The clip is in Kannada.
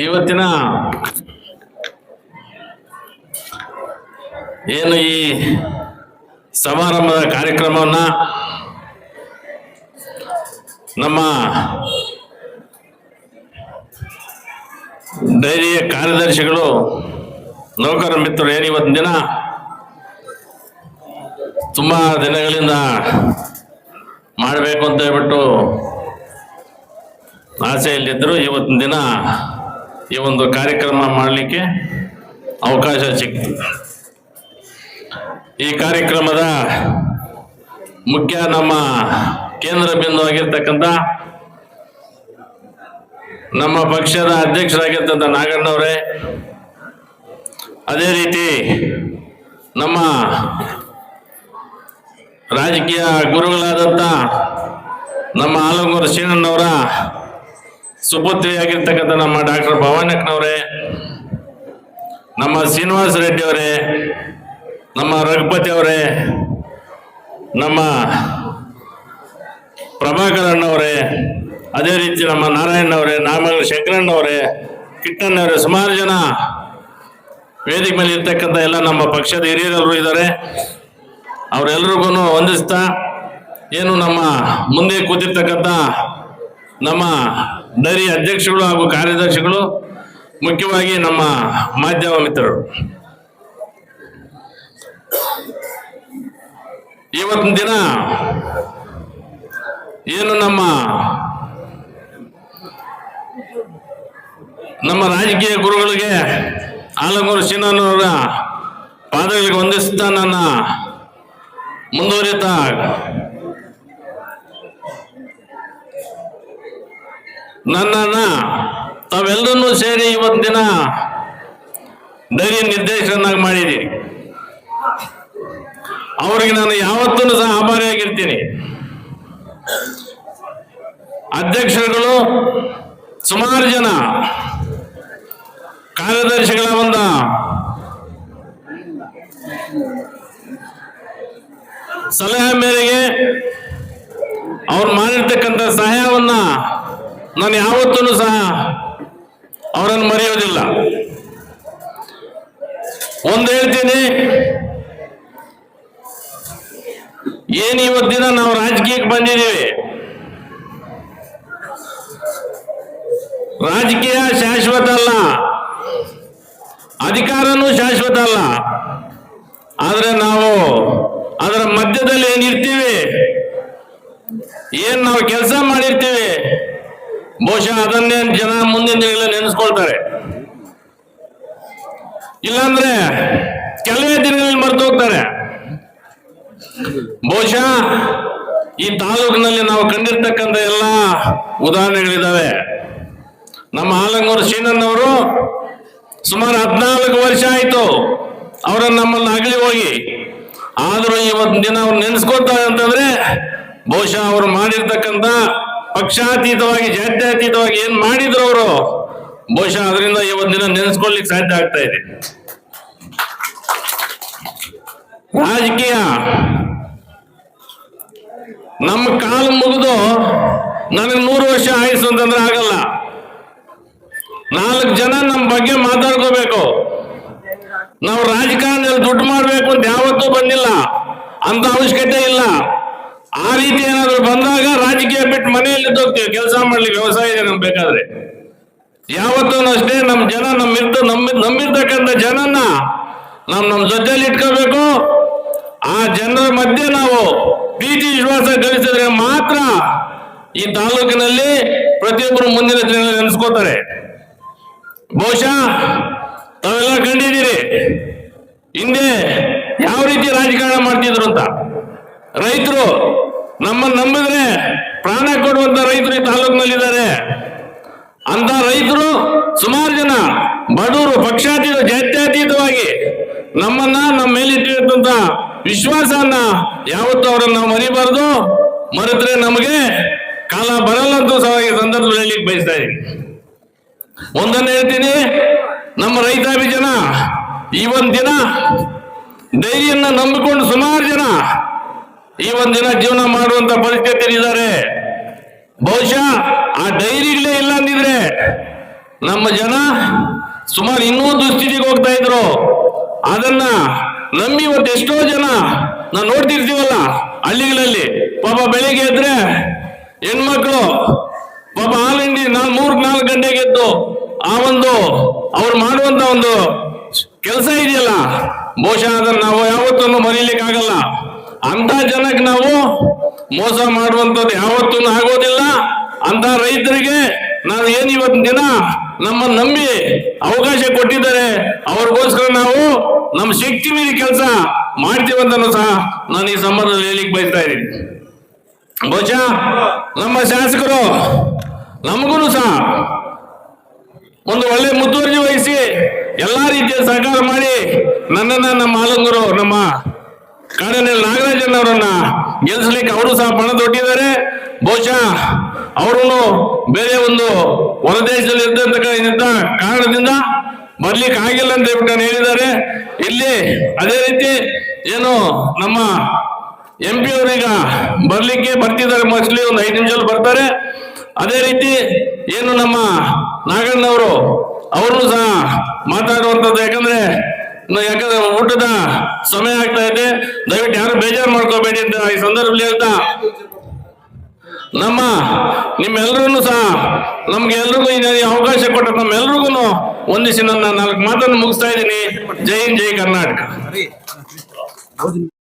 ಇವತ್ತಿನ ಏನು ಈ ಸಮಾರಂಭದ ಕಾರ್ಯಕ್ರಮವನ್ನ ನಮ್ಮ ಡೈರಿಯ ಕಾರ್ಯದರ್ಶಿಗಳು, ನೌಕರ ಮಿತ್ರರು ಏನು ಇವತ್ತಿನ ದಿನ? ತುಂಬ ದಿನಗಳಿಂದ ಮಾಡಬೇಕು ಅಂತ ಹೇಳ್ಬಿಟ್ಟು ಆಸೆಯಲ್ಲಿದ್ದರು ಇವತ್ತಿನ ದಿನ ಈ ಒಂದು ಕಾರ್ಯಕ್ರಮ ಮಾಡಲಿಕ್ಕೆ ಅವಕಾಶ ಸಿಕ್ತು. ಈ ಕಾರ್ಯಕ್ರಮದ ಮುಖ್ಯ ನಮ್ಮ ಕೇಂದ್ರ ಬಿಂದು ಆಗಿರ್ತಕ್ಕಂಥ ನಮ್ಮ ಪಕ್ಷದ ಅಧ್ಯಕ್ಷರಾಗಿರ್ತಕ್ಕಂಥ ನಾಗಣ್ಣವರೇ, ಅದೇ ರೀತಿ ನಮ್ಮ ರಾಜಕೀಯ ಗುರುಗಳಾದಂಥ ನಮ್ಮ ಆಲಂಗೂರು ಶ್ರೀನಣ್ಣವರ ಸುಪುತ್ರಿಯಾಗಿರ್ತಕ್ಕಂಥ ನಮ್ಮ ಡಾಕ್ಟರ್ ಭವಾನಕ್ಕನವರೇ, ನಮ್ಮ ಶ್ರೀನಿವಾಸ ರೆಡ್ಡಿ ಅವರೇ ನಮ್ಮ ರಘುಪತಿ ಅವರೇ, ನಮ್ಮ ಪ್ರಭಾಕರ್ ಅಣ್ಣವರೇ, ಅದೇ ರೀತಿ ನಮ್ಮ ನಾರಾಯಣವರೇ ನಾಮಲ್ ಶಂಕರಣ್ಣವರೇ ಕಿಟ್ಟಣ್ಣವರೇ ಸುಮಾರು ಜನ ವೇದಿಕೆ ಮೇಲೆ ಇರ್ತಕ್ಕಂಥ ಎಲ್ಲ ನಮ್ಮ ಪಕ್ಷದ ಹಿರಿಯರೆಲ್ಲರೂ ಇದ್ದಾರೆ. ಅವರೆಲ್ರಿಗೂ ವಂದಿಸ್ತಾ, ಏನು ನಮ್ಮ ಮುಂದೆ ಕೂತಿರ್ತಕ್ಕಂಥ ನಮ್ಮ ಡೈರಿ ಅಧ್ಯಕ್ಷಗಳು ಹಾಗೂ ಕಾರ್ಯದರ್ಶಿಗಳು, ಮುಖ್ಯವಾಗಿ ನಮ್ಮ ಮಾಧ್ಯಮ ಮಿತ್ರರು. ಇವತ್ತಿನ ದಿನ ಏನು ನಮ್ಮ ನಮ್ಮ ರಾಜಕೀಯ ಗುರುಗಳಿಗೆ ಆಲಂಗೂರು ಶ್ರೀನವರ ಪಾದಗಳಿಗೆ ವಂದಿಸುತ್ತಾ ನನ್ನ ಮುಂದುವರಿತಾ ನನ್ನನ್ನ ತಾವೆಲ್ಲರನ್ನೂ ಸೇರಿ ಇವತ್ತಿನ ಧೈರ್ಯ ನಿರ್ದೇಶನಾಗಿ ಮಾಡಿದ್ದೀರಿ ಅವರಿಗೆ ನಾನು ಯಾವತ್ತೂ ಸಹ ಆಭಾರಿಯಾಗಿರ್ತೀನಿ. ಅಧ್ಯಕ್ಷರುಗಳು ಸುಮಾರು ಜನ ಕಾರ್ಯದರ್ಶಿಗಳ ಒಂದು ಸಲಹೆ ಮೇರೆಗೆ ಅವ್ರು ಮಾಡಿರ್ತಕ್ಕಂಥ ಸಹಾಯವನ್ನ ನಾನು ಯಾವತ್ತೂ ಸಹ ಅವರನ್ನು ಮರೆಯೋದಿಲ್ಲ. ಒಂದು ಹೇಳ್ತೀನಿ, ಏನು ಇವತ್ತಿನ ನಾವು ರಾಜಕೀಯಕ್ಕೆ ಬಂದಿದ್ದೀವಿ? ರಾಜಕೀಯ ಶಾಶ್ವತ ಅಲ್ಲ, ಅಧಿಕಾರನೂ ಶಾಶ್ವತ ಅಲ್ಲ. ಆದರೆ ನಾವು ಅದರ ಮಧ್ಯದಲ್ಲಿ ಏನಿರ್ತೀವಿ? ಏನು ನಾವು ಕೆಲಸ ಮಾಡಿರ್ತೀವಿ? ಬಹುಶಃ ಅದನ್ನೇ ಜನ ಮುಂದಿನ ದಿನಗಳಲ್ಲಿ ನೆನೆಸ್ಕೊಳ್ತಾರೆ. ಇಲ್ಲಾಂದ್ರೆ ಕೆಲವೇ ದಿನಗಳಲ್ಲಿ ಮರೆತು ಹೋಗ್ತಾರೆ ಬಹುಶಃ ಈ ತಾಲೂಕಿನಲ್ಲಿ ನಾವು ಕಂಡಿರ್ತಕ್ಕಂಥ ಎಲ್ಲ ಉದಾಹರಣೆಗಳಿದ್ದಾವೆ. ನಮ್ಮ ಆಲಂಗೂರು ಅವರು ಸುಮಾರು ಹದಿನಾಲ್ಕು ವರ್ಷ ಆಯಿತು ಅವರನ್ನು ನಮ್ಮನ್ನು ಅಗಲಿ ಹೋಗಿ. ಆದರೂ ಇವತ್ತು ದಿನ ಅವ್ರು ನೆನೆಸ್ಕೊತಾರೆ ಅಂತಂದ್ರೆ ಬಹುಶಃ ಅವರು ಮಾಡಿರ್ತಕ್ಕಂಥ ಪಕ್ಷಾತೀತವಾಗಿ, ಜಾತ್ಯತೀತವಾಗಿ ಏನ್ ಮಾಡಿದ್ರು ಅವರು? ಬಹುಶಃ ಅದರಿಂದ ಇವತ್ತಿನ ದಿನ ನೆನೆಸ್ಕೊಳ್ಳಿಕ್ಕೆ ಸಾಧ್ಯ ಆಗ್ತಾ ಇದೆ. ರಾಜಕೀಯ. ನಮ್ಮ ಕಾಲ ಮುಗಿದು ನನಗೆ ನೂರು ವರ್ಷ ಆಯಿಸು ಅಂತಂದ್ರೆ ಆಗಲ್ಲ. ನಾಲ್ಕು ಜನ ನಮ್ಮ ಬಗ್ಗೆ ಮಾತಾಡ್ಕೋಬೇಕು. ನಾವು ರಾಜಕಾರಣದಲ್ಲಿ ದುಡ್ಡು ಮಾಡಬೇಕು ಅಂತ ಯಾವತ್ತೂ ಬಂದಿಲ್ಲ. ಅಂತ ಅವಶ್ಯಕತೆ ಇಲ್ಲ. ಆ ರೀತಿ ಏನಾದ್ರು ಬಂದಾಗ ರಾಜಕೀಯ ಕೆಲಸ ಮಾಡ್ಲಿಕ್ಕೆ ವ್ಯವಸಾಯ ನಮ್ಗೆ ಬೇಕಾದ್ರೆ. ಯಾವತ್ತೂ ಅಷ್ಟೇ ನಮ್ಮ ಜನ ನಮ್ಮಿರ್ತ ನಮ್ಮ ನಮ್ಮಿರ್ತಕ್ಕಂಥ ಜನನ್ನ ನಾವು ನಮ್ಮ ಜೊತೆಲಿ ಇಟ್ಕೋಬೇಕು. ಆ ಜನರ ಮಧ್ಯೆ ನಾವು ಪ್ರೀತಿ, ವಿಶ್ವಾಸ ಗಳಿಸಿದ್ರೆ ಮಾತ್ರ ಈ ತಾಲೂಕಿನಲ್ಲಿ ಪ್ರತಿಯೊಬ್ಬರು ಮುಂದಿನ ದಿನಗಳಲ್ಲಿ ನೆನೆಸ್ಕೋತಾರೆ. ಬಹುಶಃ ತಾವೆಲ್ಲ ಕಂಡಿದ್ದೀರಿ, ಹಿಂದೆ ಯಾವ ರೀತಿ ರಾಜಕಾರಣ ಮಾಡ್ತಿದ್ರು ಅಂತ. ರೈತರು ನಮ್ಮನ್ನು ನಂಬಿದ್ರೆ ಪ್ರಾಣ ಕೊಡುವಂತ ರೈತರು ಈ ತಾಲೂಕಿನಲ್ಲಿದ್ದಾರೆ. ಅಂತ ರೈತರು ಸುಮಾರು ಜನ ಬಡವರು, ಪಕ್ಷಾತೀತ, ಜಾತ್ಯತೀತವಾಗಿ ನಮ್ಮನ್ನ ನಮ್ಮ ಮೇಲೆ ಇಟ್ಟಿರುವಂತ ವಿಶ್ವಾಸವನ್ನ ಯಾವತ್ತೂ ಅವರನ್ನ ನಾವು ಮರಿಬಾರದು. ಮರೆತ್ರೆ ನಮಗೆ ಕಾಲ ಬರಲ್ಲ ಅಂತ ಸಂದರ್ಭದಲ್ಲಿ ಹೇಳಲಿಕ್ಕೆ ಬಯಸ್ತಾ ಇದ್ದೀನಿ. ಒಂದನ್ನು ಹೇಳ್ತೀನಿ, ನಮ್ಮ ರೈತಾಭಿ ಜನ ಈ ಒಂದ್ ದಿನ ಡೈರಿಯನ್ನ ನಂಬಿಕೊಂಡು ಸುಮಾರು ಜನ ಈ ಒಂದ್ ದಿನ ಜೀವನ ಮಾಡುವಂತ ಪರಿಸ್ಥಿತಿ ಇದ್ದಾರೆ ಬಹುಶಃ ಆ ಡೈರಿಗಳೇ ಇಲ್ಲ ಅಂದಿದ್ರೆ ನಮ್ಮ ಜನ ಸುಮಾರು ಇನ್ನೂ ದುಸ್ಥಿತಿಗೆ ಹೋಗ್ತಾ ಇದ್ರು. ಅದನ್ನ ನಂಬಿ ಇವತ್ತು ಎಷ್ಟೋ ಜನ ನಾವು ನೋಡ್ತಿರ್ತೀವಲ್ಲ ಹಳ್ಳಿಗಳಲ್ಲಿ. ಪಾಪ ಬೆಳಿಗ್ಗೆ ಎದ್ರೆ ಹೆಣ್ಮಕ್ಳು ಪಾಪ ಹಾಲಿಂಡಿ ನಾನು ಮೂರ್ ನಾಲ್ಕು ಗಂಟೆಗೆ ಎದ್ದು ಆ ಒಂದು ಅವ್ರು ಮಾಡುವಂತ ಒಂದು ಕೆಲಸ ಇದೆಯಲ್ಲ. ಬಹುಶಃ ಅದನ್ನ ನಾವು ಯಾವತ್ತೂ ಮರೀಲಿಕ್ಕಾಗಲ್ಲ. ಅಂತ ಜನಕ್ಕೆ ನಾವು ಮೋಸ ಮಾಡುವಂಥದ್ದು ಯಾವತ್ತೂ ಆಗೋದಿಲ್ಲ. ಅಂತ ರೈತರಿಗೆ ನಾವು ಏನ್ ಇವತ್ತಿನ ದಿನ ನಮ್ಮ ನಂಬಿ ಅವಕಾಶ ಕೊಟ್ಟಿದ್ದಾರೆ. ಅವ್ರಿಗೋಸ್ಕರ ನಾವು ನಮ್ಮ ಶಕ್ತಿ ಮೀರಿ ಕೆಲಸ ಮಾಡ್ತೀವಂತನೂ ಸಹ ನಾನು ಈ ಸಂಬಂಧದಲ್ಲಿ ಹೇಳಿಕ್ ಬಯಸ್ತಾ ಇದ್ದೀನಿ. ಬಹುಶಃ ನಮ್ಮ ಶಾಸಕರು ನಮಗೂ ಸಹ ಒಂದು ಒಳ್ಳೆ ಮುತುವರ್ಜಿ ವಹಿಸಿ ಎಲ್ಲಾ ರೀತಿಯ ಸಹಕಾರ ಮಾಡಿ ನನ್ನನ್ನ ನಮ್ಮ ಆಲಂಗರು, ನಮ್ಮ ಕಾಡನಲ್ಲಿ ನಾಗರಾಜನ್ ಅವರನ್ನ ಗೆಲ್ಲಿಸ್ಲಿಕ್ಕೆ ಅವರು ಸಹ ಪಣ ತೊಟ್ಟಿದ್ದಾರೆ. ಬಹುಶಃ ಅವರು ಬೇರೆ ಒಂದು ಹೊರದೇಶದಲ್ಲಿ ಇರ್ತಕ್ಕಂಥ ಕಾರಣದಿಂದ ಬರ್ಲಿಕ್ಕೆ ಆಗಿಲ್ಲ ಅಂತ ಹೇಳ್ಬಿಟ್ಟು ಹೇಳಿದ್ದಾರೆ. ಇಲ್ಲಿ ಅದೇ ರೀತಿ ಏನು ನಮ್ಮ ಎಂ ಪಿ ಅವರೀಗ ಬರ್ಲಿಕ್ಕೆ ಬರ್ತಿದ್ದಾರೆ ಮೋಸ್ಟ್ಲಿ ಒಂದು ಐದು ನಿಮಿಷದಲ್ಲಿ ಬರ್ತಾರೆ. ಅದೇ ರೀತಿ ಏನು ನಮ್ಮ ನಾಗಣ್ಣವರು, ಅವರು ಸಹ ಮಾತಾಡುವಂಥದ್ದು ಯಾಕಂದ್ರೆ ಯಾಕಂದ್ರೆ ಊಟದ ಸಮಯ ಆಗ್ತಾ ಇದೆ. ದಯವಿಟ್ಟು ಯಾರು ಬೇಜಾರು ಮಾಡ್ಕೋಬೇಡಿ ಅಂತ ಈ ಸಂದರ್ಭದಲ್ಲಿ ಹೇಳ್ತಾ. ನಮ್ಮ ನಿಮ್ಮೆಲ್ಲರೂ ಸಹ ನಮ್ಗೆ ಎಲ್ರಿಗೂ ಅವಕಾಶ ಕೊಟ್ಟ ನಮ್ಮೆಲ್ರಿಗೂ ಒಂದಿಸಿ ನನ್ನ ನಾಲ್ಕು ಮಾತನ್ನು ಮುಗಿಸ್ತಾ ಇದ್ದೀನಿ. ಜೈ ಹಿಂದ್, ಜೈ ಕರ್ನಾಟಕ.